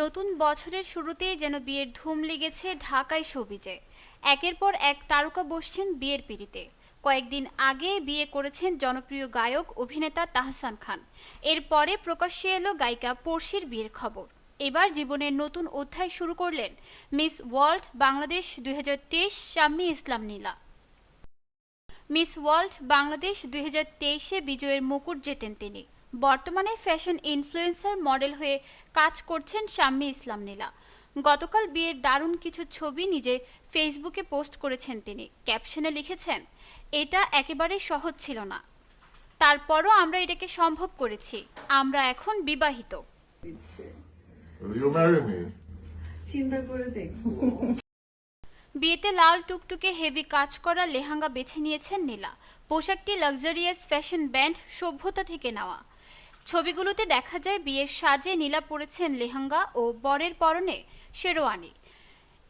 নতুন বছরের শুরুতেই যেন বিয়ের ধুম লেগেছে ঢাকায় সবিজে। একের পর এক তারকা বসছেন বিয়ের পিড়িতে। কয়েকদিন আগে বিয়ে করেছেন জনপ্রিয় গায়ক, অভিনেতা তাহসান খান। এরপরে প্রকাশ্যে এলো গায়িকা পড়শির বিয়ের খবর। এবার জীবনের নতুন অধ্যায় শুরু করলেন মিস ওয়ার্ল্ড বাংলাদেশ দুই হাজার তেইশ শাম্মী ইসলাম নীলা। মিস ওয়ার্ল্ড বাংলাদেশ দুই হাজার তেইশে বিজয়ের মুকুট জেতেন তিনি। বর্তমানে ফ্যাশন ইনফ্লুয়েন্সার মডেল হয়ে কাজ করছেন শাম্মী ইসলাম নীলা। গতকাল বিয়ের দারুণ কিছু ছবি নিজের ফেসবুকে পোস্ট করেছেন তিনি। ক্যাপশনে লিখেছেন এটা একেবারে সহজ ছিল না। তারপরও আমরা এটাকে সম্ভব করেছি। আমরা এখন বিবাহিত? চিন্তা করে বিয়েতে লাল টুকটুকে হেভি কাজ করা লেহাঙ্গা বেছে নিয়েছেন নীলা। পোশাকটি লাক্সারিয়াস ফ্যাশন ব্যান্ড সভ্যতা থেকে নেওয়া। ছবিগুলোতে দেখা যায় বিয়ের সাজে নীলা পরেছেন লেহেঙ্গা ও বরের পরনে শেরওয়ানি।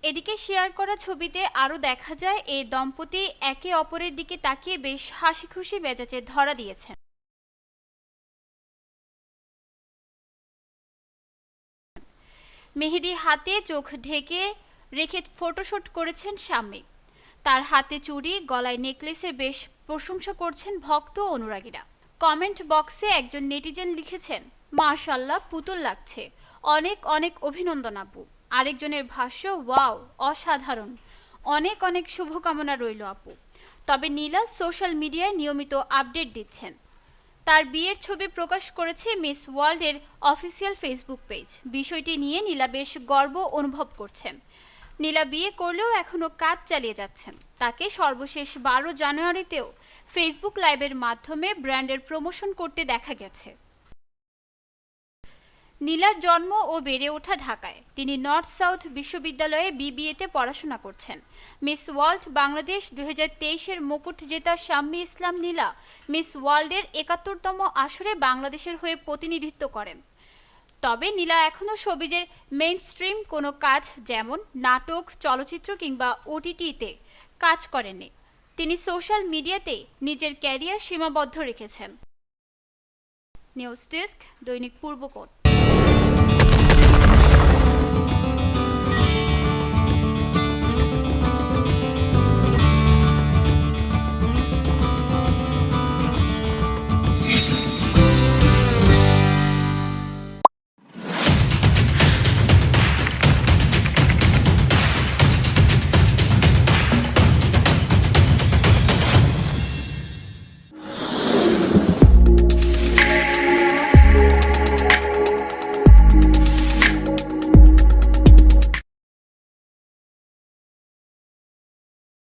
এদিকে শেয়ার করা ছবিতে আরও দেখা যায় এই দম্পতি একে অপরের দিকে তাকিয়ে বেশ হাসি খুশি মেজাজে ধরা দিয়েছেন। মেহেদি হাতে চোখ ঢেকে রেখে ফটোশুট করেছেন স্বামী। তার হাতে চুড়ি, গলায় নেকলেসে বেশ প্রশংসা করছেন ভক্ত অনুরাগীরা। কমেন্ট বক্সে একজন নেটিজেন লিখেছেন মাশাল্লাহ পুতুল লাগছে। অনেক অনেক অভিনন্দন আপু। আরেকজনের ভাষ্য, ওয়াও, অসাধারণ। অনেক অনেক শুভকামনা রইল আপু। তবে নীলা সোশ্যাল মিডিয়ায় নিয়মিত আপডেট দিচ্ছেন। তার বিয়ের ছবি প্রকাশ করেছে মিস ওয়ার্ল্ডের অফিসিয়াল ফেসবুক পেজ। বিষয়টি নিয়ে নীলা বেশ গর্ব অনুভব করছেন। নীলা বিয়ে করলেও এখনও কাজ চালিয়ে যাচ্ছেন। তাকে সর্বশেষ বারো জানুয়ারিতেও ফেসবুক লাইভের মাধ্যমে ব্র্যান্ডের প্রমোশন করতে দেখা গেছে। নীলার জন্ম ও বেড়ে ওঠা ঢাকায় তিনি নর্থ সাউথ বিশ্ববিদ্যালয়ে বিবিএতে পড়াশোনা করছেন। মিস ওয়ার্ল্ড বাংলাদেশ দুই হাজার তেইশের মুকুট জেতা শাম্মী ইসলাম নীলা মিস ওয়ার্ল্ডের একাত্তরতম আসরে বাংলাদেশের হয়ে প্রতিনিধিত্ব করেন। তবে নীলা এখনও সবিজের মেইন স্ট্রিম কোনো কাজ যেমন নাটক, চলচ্চিত্র কিংবা ওটিটিতে কাজ করেননি। তিনি সোশ্যাল মিডিয়াতে নিজের ক্যারিয়ার সীমাবদ্ধ রেখেছেন। নিউজ ডেস্ক দৈনিক পূর্বকোট